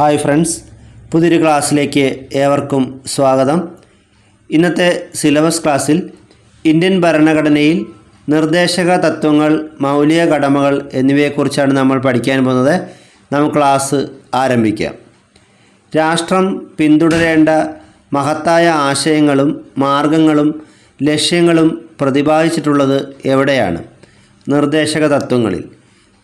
Hi friends പുതിയൊരു ക്ലാസ്സിലേക്ക് ഏവർക്കും സ്വാഗതം. ഇന്നത്തെ സിലബസ് ക്ലാസ്സിൽ ഇന്ത്യൻ ഭരണഘടനയിൽ നിർദ്ദേശക തത്വങ്ങൾ മൗലിക കടമകൾ എന്നിവയെക്കുറിച്ചാണ് നമ്മൾ പഠിക്കാൻ പോകുന്നത്. നമുക്ക് ക്ലാസ് ആരംഭിക്കാം രാഷ്ട്രം പിന്തുടരേണ്ട മഹത്തായ ആശയങ്ങളും മാർഗങ്ങളും ലക്ഷ്യങ്ങളും പ്രതിപാദിച്ചിട്ടുള്ളത് എവിടെയാണ്? നിർദ്ദേശക തത്വങ്ങളിൽ.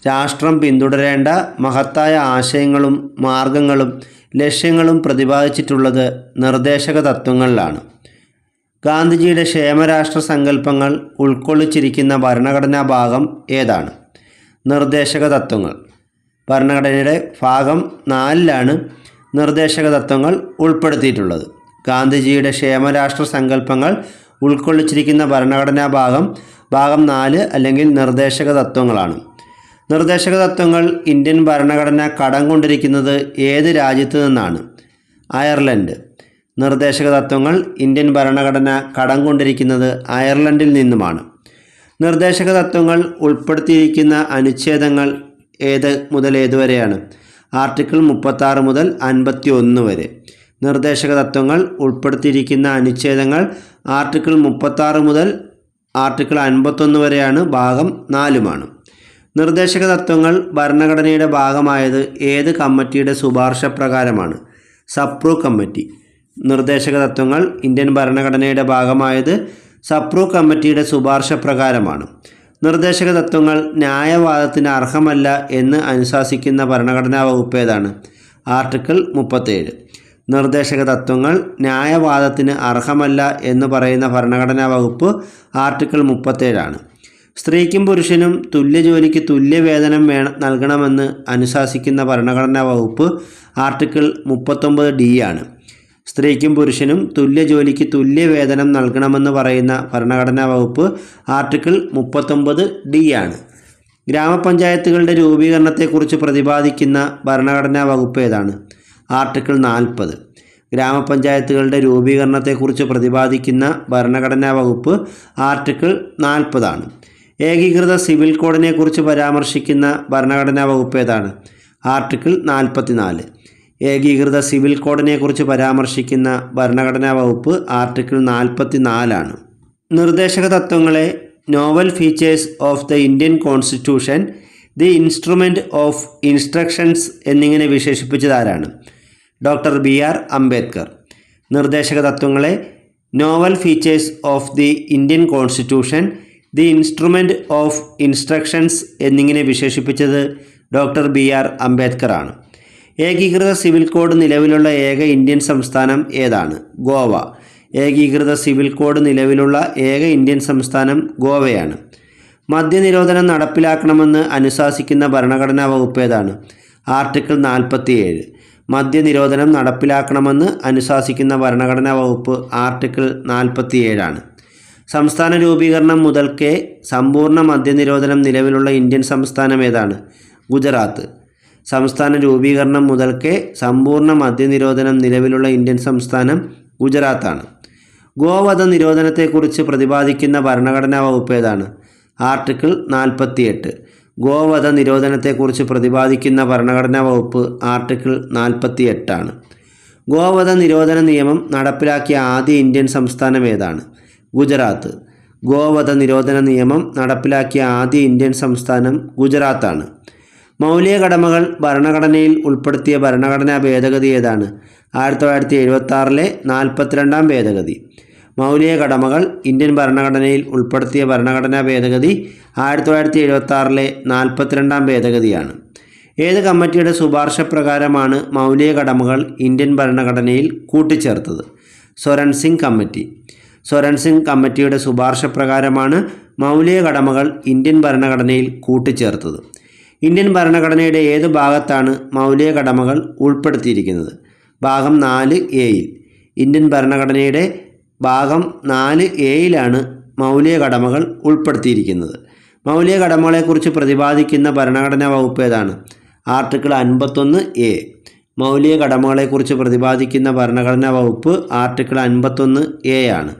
രാഷ്ട്രം പിന്തുടരേണ്ട മഹത്തായ ആശയങ്ങളും മാർഗങ്ങളും ലക്ഷ്യങ്ങളും പ്രതിപാദിച്ചിട്ടുള്ളത് നിർദ്ദേശക തത്വങ്ങളിലാണ്. ഗാന്ധിജിയുടെ ക്ഷേമരാഷ്ട്ര സങ്കല്പങ്ങൾ ഉൾക്കൊള്ളിച്ചിരിക്കുന്ന ഭരണഘടനാ ഭാഗം ഏതാണ്? നിർദ്ദേശക തത്വങ്ങൾ. ഭരണഘടനയുടെ ഭാഗം നാലിലാണ് നിർദ്ദേശക തത്വങ്ങൾ ഉൾപ്പെടുത്തിയിട്ടുള്ളത്. ഗാന്ധിജിയുടെ ക്ഷേമരാഷ്ട്ര സങ്കല്പങ്ങൾ ഉൾക്കൊള്ളിച്ചിരിക്കുന്ന ഭരണഘടനാ ഭാഗം ഭാഗം നാല് അല്ലെങ്കിൽ നിർദ്ദേശക തത്വങ്ങളാണ്. നിർദ്ദേശക തത്വങ്ങൾ ഇന്ത്യൻ ഭരണഘടന കടം കൊണ്ടിരിക്കുന്നത് ഏത് രാജ്യത്തു നിന്നാണ്? അയർലൻഡ്. നിർദ്ദേശക തത്വങ്ങൾ ഇന്ത്യൻ ഭരണഘടന കടം കൊണ്ടിരിക്കുന്നത് അയർലൻഡിൽ നിന്നുമാണ്. നിർദ്ദേശക തത്വങ്ങൾ ഉൾപ്പെടുത്തിയിരിക്കുന്ന അനുച്ഛേദങ്ങൾ ഏത് മുതൽ ഏതുവരെയാണ്? ആർട്ടിക്കിൾ മുപ്പത്താറ് മുതൽ അൻപത്തി ഒന്ന് വരെ. നിർദ്ദേശക തത്വങ്ങൾ ഉൾപ്പെടുത്തിയിരിക്കുന്ന അനുച്ഛേദങ്ങൾ ആർട്ടിക്കിൾ മുപ്പത്താറ് മുതൽ ആർട്ടിക്കിൾ അൻപത്തൊന്ന് വരെയാണ്. ഭാഗം നാലുമാണ്. നിർദ്ദേശക തത്വങ്ങൾ ഭരണഘടനയുടെ ഭാഗമായത് ഏത് കമ്മിറ്റിയുടെ ശുപാർശ പ്രകാരമാണ് സപ്രൂ കമ്മിറ്റി. നിർദ്ദേശക തത്വങ്ങൾ ഇന്ത്യൻ ഭരണഘടനയുടെ ഭാഗമായത് സപ്രൂ കമ്മിറ്റിയുടെ ശുപാർശ പ്രകാരമാണ് നിർദ്ദേശക തത്വങ്ങൾ ന്യായവാദത്തിന് അർഹമല്ല എന്ന് അനുശാസിക്കുന്ന ഭരണഘടനാ വകുപ്പ് ഏതാണ്? ആർട്ടിക്കിൾ മുപ്പത്തേഴ് നിർദ്ദേശക തത്വങ്ങൾ ന്യായവാദത്തിന് അർഹമല്ല എന്ന് പറയുന്ന ഭരണഘടനാ വകുപ്പ് ആർട്ടിക്കിൾ മുപ്പത്തേഴാണ് സ്ത്രീക്കും പുരുഷനും തുല്യ ജോലിക്ക് തുല്യ വേതനം വേണം നൽകണമെന്ന് അനുശാസിക്കുന്ന ഭരണഘടനാ വകുപ്പ് ആർട്ടിക്കിൾ മുപ്പത്തൊമ്പത് ഡി ആണ്. സ്ത്രീക്കും പുരുഷനും തുല്യ ജോലിക്ക് തുല്യ വേതനം നൽകണമെന്ന് പറയുന്ന ഭരണഘടനാ വകുപ്പ് ആർട്ടിക്കിൾ മുപ്പത്തൊമ്പത് ഡി ആണ്. ഗ്രാമപഞ്ചായത്തുകളുടെ രൂപീകരണത്തെക്കുറിച്ച് പ്രതിപാദിക്കുന്ന ഭരണഘടനാ വകുപ്പ് ഏതാണ്? ആർട്ടിക്കിൾ നാൽപ്പത്. ഗ്രാമപഞ്ചായത്തുകളുടെ രൂപീകരണത്തെക്കുറിച്ച് പ്രതിപാദിക്കുന്ന ഭരണഘടനാ വകുപ്പ് ആർട്ടിക്കിൾ നാൽപ്പതാണ് ഏകീകൃത സിവിൽ കോഡിനെക്കുറിച്ച് പരാമർശിക്കുന്ന ഭരണഘടനാ വകുപ്പ് ഏതാണ്? ആർട്ടിക്കിൾ നാൽപ്പത്തിനാല് ഏകീകൃത സിവിൽ കോഡിനെക്കുറിച്ച് പരാമർശിക്കുന്ന ഭരണഘടനാ വകുപ്പ് ആർട്ടിക്കിൾ നാൽപ്പത്തി നാലാണ് നിർദ്ദേശക തത്വങ്ങളെ novel features of the Indian constitution the instrument of instructions എന്നിങ്ങനെ വിശേഷിപ്പിച്ചതാരാണ് ഡോക്ടർ ബി ആർ അംബേദ്കർ. നിർദ്ദേശക തത്വങ്ങളെ novel features of the Indian constitution the instrument of instructions എന്നിങ്ങനെ വിശേഷിപ്പിച്ചത് ഡോക്ടർ ബി ആർ അംബേദ്കർ ആണ് ഏകീകൃത സിവിൽ കോഡ് നിലവിലുള്ള ഏക ഇന്ത്യൻ സംസ്ഥാനം ഏതാണ്? ഗോവ. ഏകീകൃത സിവിൽ കോഡ് നിലവിലുള്ള ഏക ഇന്ത്യൻ സംസ്ഥാനം ഗോവയാണ്. മദ്യനിരോധനം നടപ്പിലാക്കണമെന്ന് അനുശാസിക്കുന്ന ഭരണഘടനാ വകുപ്പ് ഏതാണ്? ആർട്ടിക്കിൾ നാൽപ്പത്തിയേഴ്. മദ്യനിരോധനം നടപ്പിലാക്കണമെന്ന് അനുശാസിക്കുന്ന ഭരണഘടനാ വകുപ്പ് ആർട്ടിക്കിൾ നാൽപ്പത്തിയേഴാണ്. സംസ്ഥാന രൂപീകരണം മുതൽക്കേ സമ്പൂർണ മദ്യനിരോധനം നിലവിലുള്ള ഇന്ത്യൻ സംസ്ഥാനം ഏതാണ്? ഗുജറാത്ത്. സംസ്ഥാന രൂപീകരണം മുതൽക്കേ സമ്പൂർണ മദ്യനിരോധനം നിലവിലുള്ള ഇന്ത്യൻ സംസ്ഥാനം ഗുജറാത്താണ്. ഗോവധ നിരോധനത്തെക്കുറിച്ച് പ്രതിപാദിക്കുന്ന ഭരണഘടനാ വകുപ്പ് ഏതാണ്? ആർട്ടിക്കിൾ നാൽപ്പത്തിയെട്ട്. ഗോവധ നിരോധനത്തെക്കുറിച്ച് പ്രതിപാദിക്കുന്ന ഭരണഘടനാ വകുപ്പ് ആർട്ടിക്കിൾ നാൽപ്പത്തി എട്ടാണ് ഗോവധ നിരോധന നിയമം നടപ്പിലാക്കിയ ആദ്യ ഇന്ത്യൻ സംസ്ഥാനം ഏതാണ്? ഗുജറാത്ത്. ഗോവധ നിരോധന നിയമം നടപ്പിലാക്കിയ ആദ്യ ഇന്ത്യൻ സംസ്ഥാനം ഗുജറാത്താണ്. മൗലിക കടമകൾ ഭരണഘടനയിൽ ഉൾപ്പെടുത്തിയ ഭരണഘടനാ ഭേദഗതി ഏതാണ്? ആയിരത്തി തൊള്ളായിരത്തി എഴുപത്തി ആറിലെ നാൽപ്പത്തിരണ്ടാം ഭേദഗതി. മൗലിക കടമകൾ ഇന്ത്യൻ ഭരണഘടനയിൽ ഉൾപ്പെടുത്തിയ ഭരണഘടനാ ഭേദഗതി ആയിരത്തി തൊള്ളായിരത്തി എഴുപത്തി ആറിലെ നാൽപ്പത്തിരണ്ടാം ഭേദഗതിയാണ്. ഏത് കമ്മിറ്റിയുടെ ശുപാർശ പ്രകാരമാണ് മൗലിക കടമകൾ ഇന്ത്യൻ ഭരണഘടനയിൽ കൂട്ടിച്ചേർത്തത്? സ്വരൺ സിംഗ് കമ്മിറ്റി. സ്വരൺ സിംഗ് കമ്മിറ്റിയുടെ ശുപാർശ പ്രകാരമാണ് മൗലിക കടമകൾ ഇന്ത്യൻ ഭരണഘടനയിൽ കൂട്ടിച്ചേർത്തത്. ഇന്ത്യൻ ഭരണഘടനയുടെ ഏത് ഭാഗത്താണ് മൗലിക കടമകൾ ഉൾപ്പെടുത്തിയിരിക്കുന്നത്? ഭാഗം നാല് എയിൽ ഇന്ത്യൻ ഭരണഘടനയുടെ ഭാഗം നാല് എയിലാണ് മൗലിക കടമകൾ ഉൾപ്പെടുത്തിയിരിക്കുന്നത്. മൗലിക കടമകളെക്കുറിച്ച് പ്രതിപാദിക്കുന്ന ഭരണഘടനാ വകുപ്പ് ഏതാണ്? ആർട്ടിക്കിൾ അൻപത്തൊന്ന് എ. മൗലിക കടമകളെക്കുറിച്ച് പ്രതിപാദിക്കുന്ന ഭരണഘടനാ വകുപ്പ് ആർട്ടിക്കിൾ അൻപത്തൊന്ന് എ ആണ്.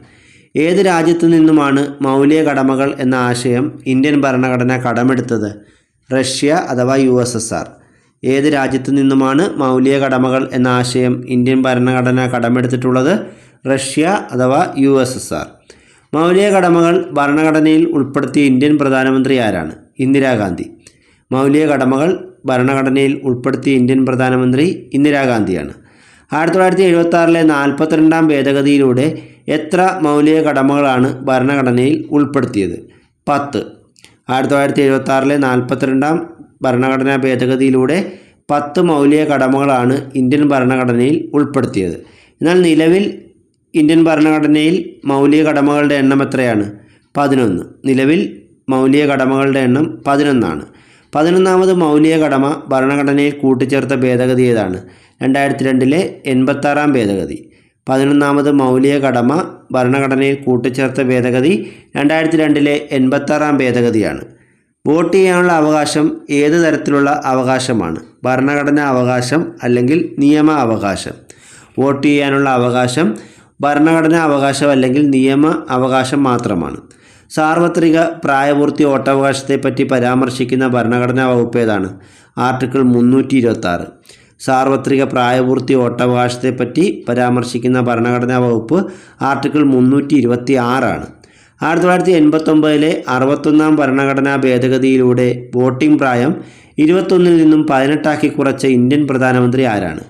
ഏത് രാജ്യത്തു നിന്നുമാണ് മൗലിക കടമകൾ എന്ന ആശയം ഇന്ത്യൻ ഭരണഘടന കടമെടുത്തത്? റഷ്യ അഥവാ യു എസ് എസ് ആർ. ഏത് രാജ്യത്തു നിന്നുമാണ് മൗലിക കടമകൾ എന്ന ആശയം ഇന്ത്യൻ ഭരണഘടന കടമെടുത്തിട്ടുള്ളത്? റഷ്യ അഥവാ യു എസ് എസ് ആർ. മൗലിക കടമകൾ ഭരണഘടനയിൽ ഉൾപ്പെടുത്തിയ ഇന്ത്യൻ പ്രധാനമന്ത്രി ആരാണ്? ഇന്ദിരാഗാന്ധി. മൗലിക കടമകൾ ഭരണഘടനയിൽ ഉൾപ്പെടുത്തിയ ഇന്ത്യൻ പ്രധാനമന്ത്രി ഇന്ദിരാഗാന്ധിയാണ്. ആയിരത്തി തൊള്ളായിരത്തി എഴുപത്തി ആറിലെ നാൽപ്പത്തിരണ്ടാം ഭേദഗതിയിലൂടെ എത്ര മൗലിക കടമകളാണ് ഭരണഘടനയിൽ ഉൾപ്പെടുത്തിയത്? പത്ത്. ആയിരത്തി തൊള്ളായിരത്തി എഴുപത്തി ആറിലെ നാൽപ്പത്തിരണ്ടാം ഭരണഘടനാ ഭേദഗതിയിലൂടെ പത്ത് മൗലിക കടമകളാണ് ഇന്ത്യൻ ഭരണഘടനയിൽ ഉൾപ്പെടുത്തിയത്. എന്നാൽ നിലവിൽ ഇന്ത്യൻ ഭരണഘടനയിൽ മൗലിക കടമകളുടെ എണ്ണം എത്രയാണ്? പതിനൊന്ന്. നിലവിൽ മൗലിക കടമകളുടെ എണ്ണം പതിനൊന്നാണ്. പതിനൊന്നാമത് മൗലിക കടമ ഭരണഘടനയിൽ കൂട്ടിച്ചേർത്ത ഭേദഗതി ഏതാണ്? രണ്ടായിരത്തി രണ്ടിലെ എൺപത്താറാം ഭേദഗതി. പതിനൊന്നാമത് മൗലിക കടമ ഭരണഘടനയിൽ കൂട്ടിച്ചേർത്ത ഭേദഗതി രണ്ടായിരത്തി രണ്ടിലെ എൺപത്താറാം ഭേദഗതിയാണ്. വോട്ട് ചെയ്യാനുള്ള അവകാശം ഏത് തരത്തിലുള്ള അവകാശമാണ്? ഭരണഘടനാ അവകാശം അല്ലെങ്കിൽ നിയമ അവകാശം? വോട്ട് ചെയ്യാനുള്ള അവകാശം ഭരണഘടനാ അവകാശം അല്ലെങ്കിൽ നിയമ അവകാശം മാത്രമാണ്. സാർവത്രിക പ്രായപൂർത്തി വോട്ടവകാശത്തെപ്പറ്റി പരാമർശിക്കുന്ന ഭരണഘടനാ വകുപ്പ് ഏതാണ്? ആർട്ടിക്കിൾ മുന്നൂറ്റി ഇരുപത്തി സാർവത്രിക പ്രായപൂർത്തി വോട്ടവകാശത്തെപ്പറ്റി പരാമർശിക്കുന്ന ഭരണഘടനാ വകുപ്പ് ആർട്ടിക്കിൾ മുന്നൂറ്റി ഇരുപത്തി ആറാണ് ആയിരത്തി തൊള്ളായിരത്തി എൺപത്തൊമ്പതിലെ അറുപത്തൊന്നാം ഭരണഘടനാ ഭേദഗതിയിലൂടെ വോട്ടിംഗ് പ്രായം ഇരുപത്തൊന്നിൽ നിന്നും പതിനെട്ടാക്കി കുറച്ച ഇന്ത്യൻ പ്രധാനമന്ത്രി ആരാണ്?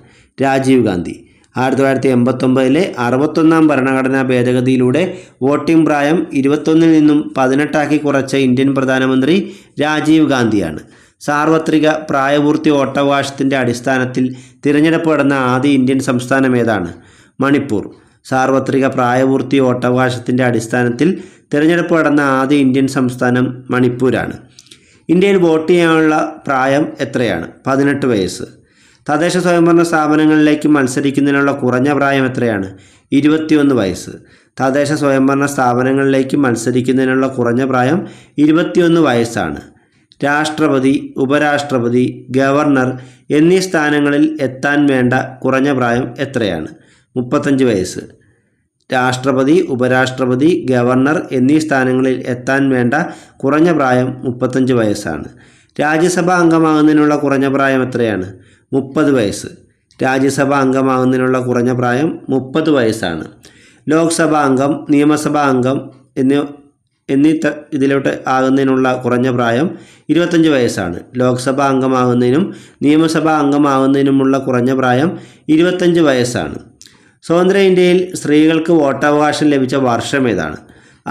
രാജീവ് ഗാന്ധി. ആയിരത്തി തൊള്ളായിരത്തി എൺപത്തൊമ്പതിലെ അറുപത്തൊന്നാം ഭരണഘടനാ ഭേദഗതിയിലൂടെ വോട്ടിംഗ് പ്രായം ഇരുപത്തൊന്നിൽ നിന്നും പതിനെട്ടാക്കി കുറച്ച ഇന്ത്യൻ പ്രധാനമന്ത്രി രാജീവ് ഗാന്ധിയാണ്. സാർവത്രിക പ്രായപൂർത്തി ഓട്ടവകാശത്തിന്റെ അടിസ്ഥാനത്തിൽ തിരഞ്ഞെടുപ്പ് നടന്ന ആദ്യ ഇന്ത്യൻ സംസ്ഥാനം ഏതാണ്? മണിപ്പൂർ. സാർവത്രിക പ്രായപൂർത്തി ഓട്ടവകാശത്തിന്റെ അടിസ്ഥാനത്തിൽ തിരഞ്ഞെടുപ്പ് നടന്ന ആദ്യ ഇന്ത്യൻ സംസ്ഥാനം മണിപ്പൂരാണ്. ഇന്ത്യയിൽ വോട്ട് ചെയ്യാനുള്ള പ്രായം എത്രയാണ്? പതിനെട്ട് വയസ്സ്. തദ്ദേശ സ്വയംഭരണ സ്ഥാപനങ്ങളിലേക്ക് മത്സരിക്കുന്നതിനുള്ള കുറഞ്ഞ പ്രായം എത്രയാണ്? ഇരുപത്തിയൊന്ന് വയസ്സ്. തദ്ദേശ സ്വയംഭരണ സ്ഥാപനങ്ങളിലേക്ക് മത്സരിക്കുന്നതിനുള്ള കുറഞ്ഞ പ്രായം ഇരുപത്തിയൊന്ന് വയസ്സാണ്. രാഷ്ട്രപതി ഉപരാഷ്ട്രപതി ഗവർണർ എന്നീ സ്ഥാനങ്ങളിൽ എത്താൻ വേണ്ട കുറഞ്ഞ പ്രായം എത്രയാണ്? മുപ്പത്തഞ്ച് വയസ്സ്. രാഷ്ട്രപതി ഉപരാഷ്ട്രപതി ഗവർണർ എന്നീ സ്ഥാനങ്ങളിൽ എത്താൻ വേണ്ട കുറഞ്ഞ പ്രായം മുപ്പത്തഞ്ച് വയസ്സാണ്. രാജ്യസഭ അംഗമാകുന്നതിനുള്ള കുറഞ്ഞ പ്രായം എത്രയാണ്? മുപ്പത് വയസ്സ്. രാജ്യസഭ അംഗമാകുന്നതിനുള്ള കുറഞ്ഞ പ്രായം മുപ്പത് വയസ്സാണ്. ലോക്സഭാ അംഗം നിയമസഭാ അംഗം എന്നീ എന്നീ ഇതിലോട്ട് ആകുന്നതിനുള്ള കുറഞ്ഞ പ്രായം ഇരുപത്തഞ്ച് വയസ്സാണ്. ലോക്സഭാ അംഗമാകുന്നതിനും നിയമസഭാ അംഗമാകുന്നതിനുമുള്ള കുറഞ്ഞ പ്രായം ഇരുപത്തഞ്ച് വയസ്സാണ്. സ്വതന്ത്ര ഇന്ത്യയിൽ സ്ത്രീകൾക്ക് വോട്ടവകാശം ലഭിച്ച വർഷം ഏതാണ്?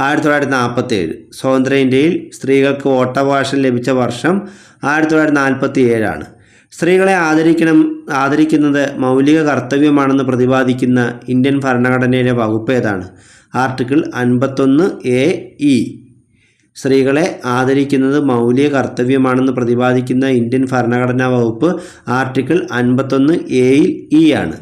ആയിരത്തി തൊള്ളായിരത്തി നാൽപ്പത്തേഴ് സ്വതന്ത്ര ഇന്ത്യയിൽ സ്ത്രീകൾക്ക് വോട്ടവകാശം ലഭിച്ച വർഷം ആയിരത്തി തൊള്ളായിരത്തി നാൽപ്പത്തി ഏഴാണ് സ്ത്രീകളെ ആദരിക്കണം ആദരിക്കുന്നത് മൗലിക കർത്തവ്യമാണെന്ന് പ്രതിപാദിക്കുന്ന ഇന്ത്യൻ ഭരണഘടനയിലെ വകുപ്പ് ഏതാണ്? ആർട്ടിക്കിൾ അൻപത്തൊന്ന് എ ഇ. സ്ത്രീകളെ ആദരിക്കുന്നത് മൗലിക കർത്തവ്യമാണെന്ന് പ്രതിപാദിക്കുന്ന ഇന്ത്യൻ ഭരണഘടനാ വകുപ്പ് ആർട്ടിക്കിൾ അൻപത്തൊന്ന് എയിൽ ഇ ആണ്.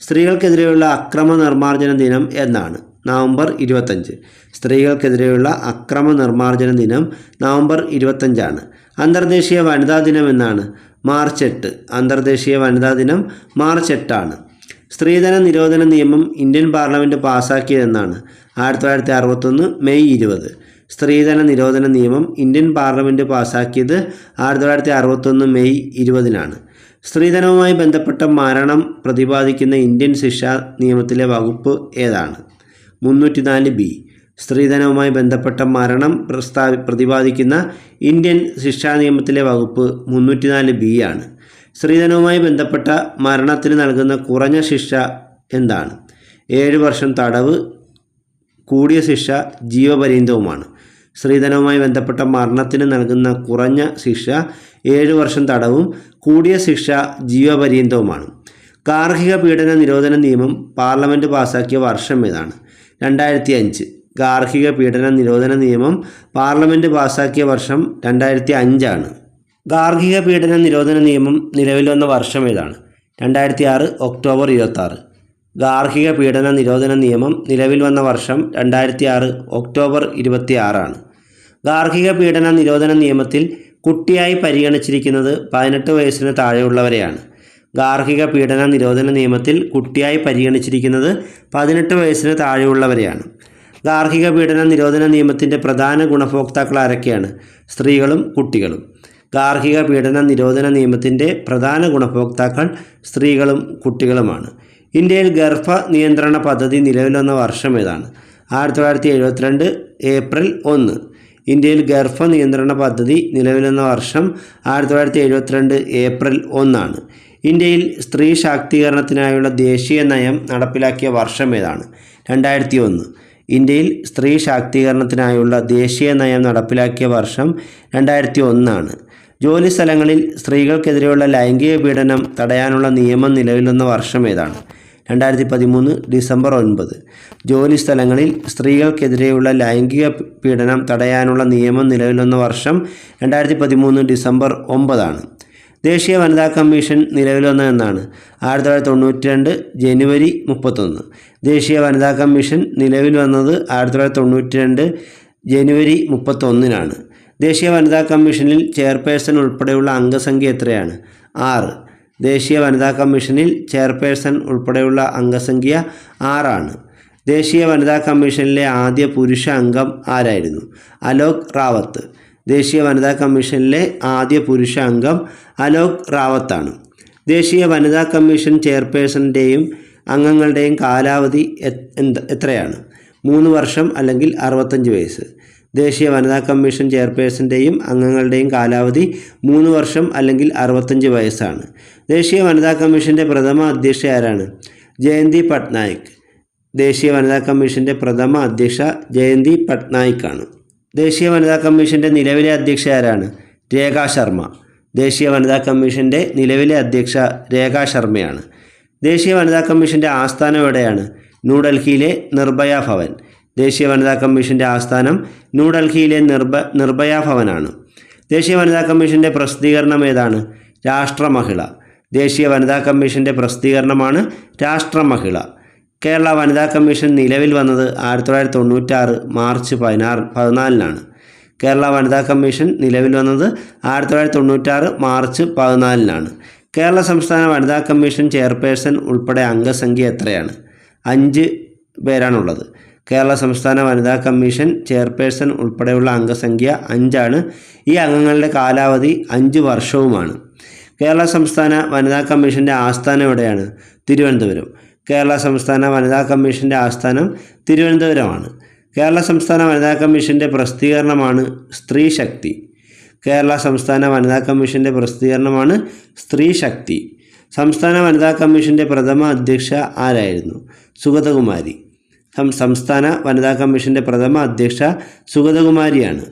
സ്ത്രീകൾക്കെതിരെയുള്ള അക്രമ നിർമ്മാർജന ദിനം എന്നാണ്. നവംബർ ഇരുപത്തഞ്ച്. സ്ത്രീകൾക്കെതിരെയുള്ള അക്രമ നിർമ്മാർജന ദിനം നവംബർ ഇരുപത്തഞ്ചാണ്. അന്തർദേശീയ വനിതാ ദിനം എന്നാണ്. മാർച്ച് എട്ട്. അന്തർദേശീയ വനിതാ ദിനം മാർച്ച് എട്ടാണ്. സ്ത്രീധന നിരോധന നിയമം ഇന്ത്യൻ പാർലമെന്റ് പാസാക്കിയതെന്നാണ് ആയിരത്തി തൊള്ളായിരത്തി അറുപത്തൊന്ന് മെയ് ഇരുപത്. സ്ത്രീധന നിരോധന നിയമം ഇന്ത്യൻ പാർലമെന്റ് പാസാക്കിയത് ആയിരത്തി തൊള്ളായിരത്തി അറുപത്തൊന്ന് മെയ് ഇരുപതിനാണ്. സ്ത്രീധനവുമായി ബന്ധപ്പെട്ട മരണം പ്രതിപാദിക്കുന്ന ഇന്ത്യൻ ശിക്ഷാ നിയമത്തിലെ വകുപ്പ് ഏതാണ്? മുന്നൂറ്റിനാല് ബി. സ്ത്രീധനവുമായി ബന്ധപ്പെട്ട മരണം പ്രസ്താവി പ്രതിപാദിക്കുന്ന ഇന്ത്യൻ ശിക്ഷാ നിയമത്തിലെ വകുപ്പ് മുന്നൂറ്റിനാല് ബി ആണ്. സ്ത്രീധനവുമായി ബന്ധപ്പെട്ട മരണത്തിന് നൽകുന്ന കുറഞ്ഞ ശിക്ഷ എന്താണ്? ഏഴ് വർഷം തടവ് കൂടിയ ശിക്ഷ ജീവപര്യന്തവുമാണ്. സ്ത്രീധനവുമായി ബന്ധപ്പെട്ട മരണത്തിന് നൽകുന്ന കുറഞ്ഞ ശിക്ഷ ഏഴ് വർഷം തടവും കൂടിയ ശിക്ഷ ജീവപര്യന്തവുമാണ്. ഗാർഹിക പീഡന നിരോധന നിയമം പാർലമെന്റ് പാസാക്കിയ വർഷം ഏതാണ്? രണ്ടായിരത്തി അഞ്ച് ഗാർഹിക പീഡന നിരോധന നിയമം പാർലമെന്റ് പാസാക്കിയ വർഷം രണ്ടായിരത്തി അഞ്ചാണ് ഗാർഹിക പീഡന നിരോധന നിയമം നിലവിൽ വന്ന വർഷം ഏതാണ് രണ്ടായിരത്തി ആറ് ഒക്ടോബർ ഇരുപത്തി ഗാർഹിക പീഡന നിരോധന നിയമം നിലവിൽ വന്ന വർഷം രണ്ടായിരത്തി ആറ് ഒക്ടോബർ ഇരുപത്തി ആറാണ് ഗാർഹിക പീഡന നിരോധന നിയമത്തിൽ കുട്ടിയായി പരിഗണിച്ചിരിക്കുന്നത് പതിനെട്ട് വയസ്സിന് താഴെയുള്ളവരെയാണ്. ഗാർഹിക പീഡന നിരോധന നിയമത്തിൽ കുട്ടിയായി പരിഗണിച്ചിരിക്കുന്നത് പതിനെട്ട് വയസ്സിന് താഴെയുള്ളവരെയാണ്. ഗാർഹിക പീഡന നിരോധന നിയമത്തിന്റെ പ്രധാന ഗുണഭോക്താക്കൾ ആരൊക്കെയാണ്? സ്ത്രീകളും കുട്ടികളും. ഗാർഹിക പീഡന നിരോധന നിയമത്തിന്റെ പ്രധാന ഗുണഭോക്താക്കൾ സ്ത്രീകളും കുട്ടികളുമാണ്. ഇന്ത്യയിൽ ഗർഭ നിയന്ത്രണ പദ്ധതി നിലവിൽ വന്ന വർഷം ഏതാണ്? ആയിരത്തി തൊള്ളായിരത്തി എഴുപത്തിരണ്ട് ഏപ്രിൽ ഒന്ന്. ഇന്ത്യയിൽ ഗർഭ നിയന്ത്രണ പദ്ധതി നിലവിൽ വന്ന വർഷം ആയിരത്തി തൊള്ളായിരത്തി എഴുപത്തിരണ്ട് ഏപ്രിൽ ഒന്നാണ്. ഇന്ത്യയിൽ സ്ത്രീ ശാക്തീകരണത്തിനായുള്ള ദേശീയ നയം നടപ്പിലാക്കിയ വർഷം ഏതാണ്? രണ്ടായിരത്തി ഒന്ന് ഇന്ത്യയിൽ സ്ത്രീ ശാക്തീകരണത്തിനായുള്ള ദേശീയ നയം നടപ്പിലാക്കിയ വർഷം രണ്ടായിരത്തി ഒന്നാണ് ജോലി സ്ഥലങ്ങളിൽ സ്ത്രീകൾക്കെതിരെയുള്ള ലൈംഗിക പീഡനം തടയാനുള്ള നിയമം നിലവിൽ വന്ന വർഷം ഏതാണ്? രണ്ടായിരത്തി പതിമൂന്ന് ഡിസംബർ ഒൻപത്. ജോലി സ്ഥലങ്ങളിൽ സ്ത്രീകൾക്കെതിരെയുള്ള ലൈംഗിക പീഡനം തടയാനുള്ള നിയമം നിലവിൽ വന്ന വർഷം രണ്ടായിരത്തി പതിമൂന്ന് ഡിസംബർ ഒമ്പതാണ് ദേശീയ വനിതാ കമ്മീഷൻ നിലവിൽ വന്നത് എന്നാണ്. ആയിരത്തി തൊള്ളായിരത്തി തൊണ്ണൂറ്റി രണ്ട് ജനുവരി മുപ്പത്തൊന്ന്. ദേശീയ വനിതാ കമ്മീഷൻ നിലവിൽ വന്നത് ആയിരത്തി തൊള്ളായിരത്തി തൊണ്ണൂറ്റി രണ്ട് ജനുവരി മുപ്പത്തൊന്നിനാണ്. ദേശീയ വനിതാ കമ്മീഷനിൽ ചെയർപേഴ്സൺ ഉൾപ്പെടെയുള്ള അംഗസംഖ്യ എത്രയാണ്? ആറ്. ദേശീയ വനിതാ കമ്മീഷനിൽ ചെയർപേഴ്സൺ ഉൾപ്പെടെയുള്ള അംഗസംഖ്യ ആറാണ്. ദേശീയ വനിതാ കമ്മീഷനിലെ ആദ്യ പുരുഷ അംഗം ആരായിരുന്നു? അലോക് റാവത്ത്. ദേശീയ വനിതാ കമ്മീഷനിലെ ആദ്യ പുരുഷ അംഗം അലോക് റാവത്താണ്. ദേശീയ വനിതാ കമ്മീഷൻ ചെയർപേഴ്സണിന്റെയും അംഗങ്ങളുടെയും കാലാവധി എത്രയാണ്? മൂന്ന് വർഷം അല്ലെങ്കിൽ അറുപത്തഞ്ച് വയസ്സ്. ദേശീയ വനിതാ കമ്മീഷൻ ചെയർപേഴ്സന്റെയും അംഗങ്ങളുടെയും കാലാവധി മൂന്ന് വർഷം അല്ലെങ്കിൽ അറുപത്തഞ്ച് വയസ്സാണ്. ദേശീയ വനിതാ കമ്മീഷന്റെ പ്രഥമ അധ്യക്ഷ ആരാണ്? ജയന്തി പട്നായിക്. ദേശീയ വനിതാ കമ്മീഷന്റെ പ്രഥമ അധ്യക്ഷ ജയന്തി പട്നായിക്കാണ്. ദേശീയ വനിതാ കമ്മീഷന്റെ നിലവിലെ അധ്യക്ഷ ആരാണ്? രേഖ ശർമ്മ. ദേശീയ വനിതാ കമ്മീഷന്റെ നിലവിലെ അധ്യക്ഷ രേഖ ശർമ്മയാണ്. ദേശീയ വനിതാ കമ്മീഷന്റെ ആസ്ഥാനം എവിടെയാണ്? ന്യൂഡൽഹിയിലെ നിർഭയ ഭവൻ. ദേശീയ വനിതാ കമ്മീഷന്റെ ആസ്ഥാനം ന്യൂഡൽഹിയിലെ നിർഭ നിർഭയ ഭവനാണ്. ദേശീയ വനിതാ കമ്മീഷന്റെ പ്രസിദ്ധീകരണം ഏതാണ്? രാഷ്ട്രമഹിള. ദേശീയ വനിതാ കമ്മീഷന്റെ പ്രസിദ്ധീകരണമാണ് രാഷ്ട്രമഹിള. കേരള വനിതാ കമ്മീഷൻ നിലവിൽ വന്നത് ആയിരത്തി തൊള്ളായിരത്തി തൊണ്ണൂറ്റാറ് മാർച്ച് പതിനാറ് പതിനാലിനാണ്. കേരള വനിതാ കമ്മീഷൻ നിലവിൽ വന്നത് ആയിരത്തി തൊള്ളായിരത്തി തൊണ്ണൂറ്റാറ് മാർച്ച് പതിനാലിനാണ്. കേരള സംസ്ഥാന വനിതാ കമ്മീഷൻ ചെയർപേഴ്സൺ ഉൾപ്പെടെ അംഗസംഖ്യ എത്രയാണ്? അഞ്ച് പേരാണുള്ളത്. കേരള സംസ്ഥാന വനിതാ കമ്മീഷൻ ചെയർപേഴ്സൺ ഉൾപ്പെടെയുള്ള അംഗസംഖ്യ അഞ്ചാണ്. ഈ അംഗങ്ങളുടെ കാലാവധി അഞ്ച് വർഷവുമാണ്. കേരള സംസ്ഥാന വനിതാ കമ്മീഷന്റെ ആസ്ഥാനം എവിടെയാണ്? തിരുവനന്തപുരം. കേരള സംസ്ഥാന വനിതാ കമ്മീഷന്റെ ആസ്ഥാനം തിരുവനന്തപുരമാണ്. കേരള സംസ്ഥാന വനിതാ കമ്മീഷന്റെ പ്രസിദ്ധീകരണമാണ് സ്ത്രീ ശക്തി. കേരള സംസ്ഥാന വനിതാ കമ്മീഷന്റെ പ്രസിദ്ധീകരണമാണ് സ്ത്രീ ശക്തി. സംസ്ഥാന വനിതാ കമ്മീഷന്റെ പ്രഥമ അധ്യക്ഷ ആരായിരുന്നു? സുഗതകുമാരി. സംസ്ഥാന വനിതാ കമ്മീഷന്റെ പ്രഥമ അധ്യക്ഷ സുഗതകുമാരിയാണ്.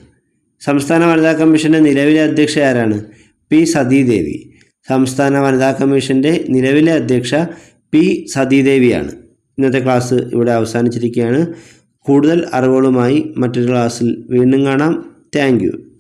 സംസ്ഥാന വനിതാ കമ്മീഷന്റെ നിലവിലെ അധ്യക്ഷ ആരാണ്? പി സതീദേവി. സംസ്ഥാന വനിതാ കമ്മീഷന്റെ നിലവിലെ അധ്യക്ഷ പി സതീദേവിയാണ്. ഇന്നത്തെ ക്ലാസ് ഇവിടെ അവസാനിച്ചിരിക്കുകയാണ്. കൂടുതൽ അറിവുകളുമായി മറ്റൊരു ക്ലാസ്സിൽ വീണ്ടും കാണാം. താങ്ക്